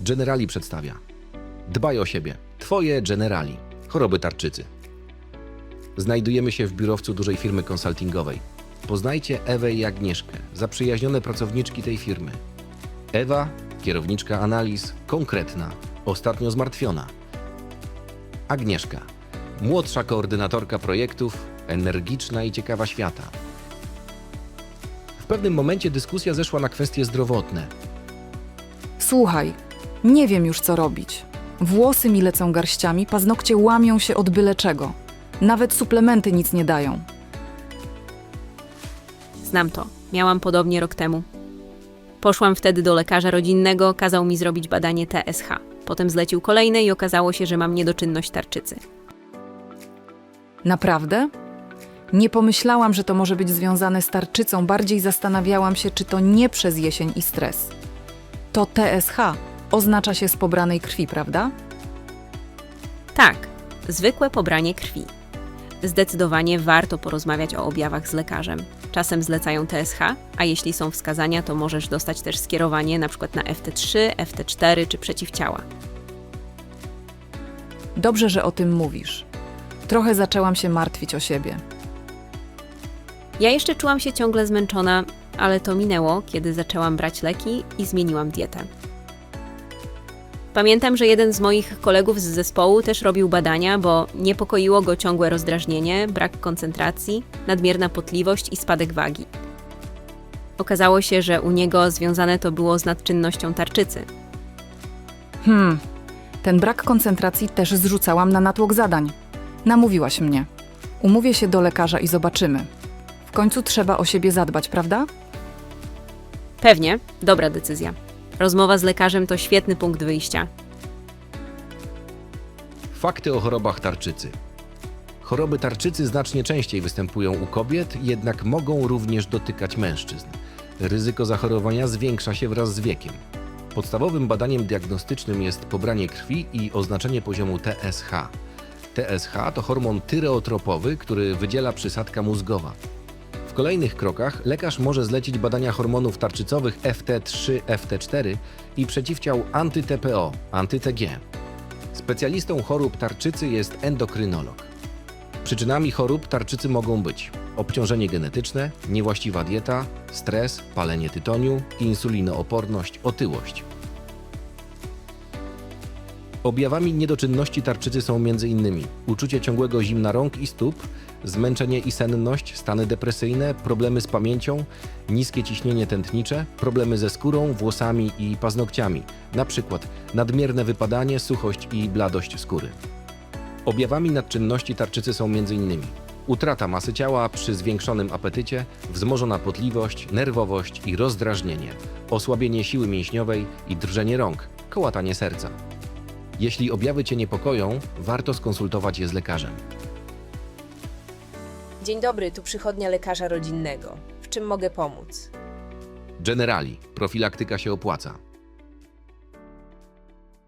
Generali przedstawia. Dbaj o siebie. Twoje Generali. Choroby tarczycy. Znajdujemy się w biurowcu dużej firmy konsultingowej. Poznajcie Ewę i Agnieszkę, zaprzyjaźnione pracowniczki tej firmy. Ewa, kierowniczka analiz, konkretna, ostatnio zmartwiona. Agnieszka, młodsza koordynatorka projektów, energiczna i ciekawa świata. W pewnym momencie dyskusja zeszła na kwestie zdrowotne. Słuchaj, nie wiem już co robić. Włosy mi lecą garściami, paznokcie łamią się od byle czego. Nawet suplementy nic nie dają. Znam to. Miałam podobnie rok temu. Poszłam wtedy do lekarza rodzinnego, kazał mi zrobić badanie TSH. Potem zlecił kolejne i okazało się, że mam niedoczynność tarczycy. Naprawdę? Nie pomyślałam, że to może być związane z tarczycą, bardziej zastanawiałam się, czy to nie przez jesień i stres. To TSH oznacza się z pobranej krwi, prawda? Tak, zwykłe pobranie krwi. Zdecydowanie warto porozmawiać o objawach z lekarzem. Czasem zlecają TSH, a jeśli są wskazania, to możesz dostać też skierowanie np. na FT3, FT4 czy przeciwciała. Dobrze, że o tym mówisz. Trochę zaczęłam się martwić o siebie. Ja jeszcze czułam się ciągle zmęczona, ale to minęło, kiedy zaczęłam brać leki i zmieniłam dietę. Pamiętam, że jeden z moich kolegów z zespołu też robił badania, bo niepokoiło go ciągłe rozdrażnienie, brak koncentracji, nadmierna potliwość i spadek wagi. Okazało się, że u niego związane to było z nadczynnością tarczycy. Hmm, ten brak koncentracji też zrzucałam na natłok zadań. Namówiłaś mnie. Umówię się do lekarza i zobaczymy. W końcu trzeba o siebie zadbać, prawda? Pewnie, dobra decyzja. Rozmowa z lekarzem to świetny punkt wyjścia. Fakty o chorobach tarczycy. Choroby tarczycy znacznie częściej występują u kobiet, jednak mogą również dotykać mężczyzn. Ryzyko zachorowania zwiększa się wraz z wiekiem. Podstawowym badaniem diagnostycznym jest pobranie krwi i oznaczenie poziomu TSH. TSH to hormon tyreotropowy, który wydziela przysadka mózgowa. Kolejnych krokach lekarz może zlecić badania hormonów tarczycowych FT3, FT4 i przeciwciał anty-TPO. Specjalistą chorób tarczycy jest endokrynolog. Przyczynami chorób tarczycy mogą być obciążenie genetyczne, niewłaściwa dieta, stres, palenie tytoniu, insulinooporność, otyłość. Objawami niedoczynności tarczycy są m.in. uczucie ciągłego zimna rąk i stóp, zmęczenie i senność, stany depresyjne, problemy z pamięcią, niskie ciśnienie tętnicze, problemy ze skórą, włosami i paznokciami, np. nadmierne wypadanie, suchość i bladość skóry. Objawami nadczynności tarczycy są m.in. utrata masy ciała przy zwiększonym apetycie, wzmożona potliwość, nerwowość i rozdrażnienie, osłabienie siły mięśniowej i drżenie rąk, kołatanie serca. Jeśli objawy Cię niepokoją, warto skonsultować je z lekarzem. Dzień dobry, tu przychodnia lekarza rodzinnego. W czym mogę pomóc? Generali, profilaktyka się opłaca.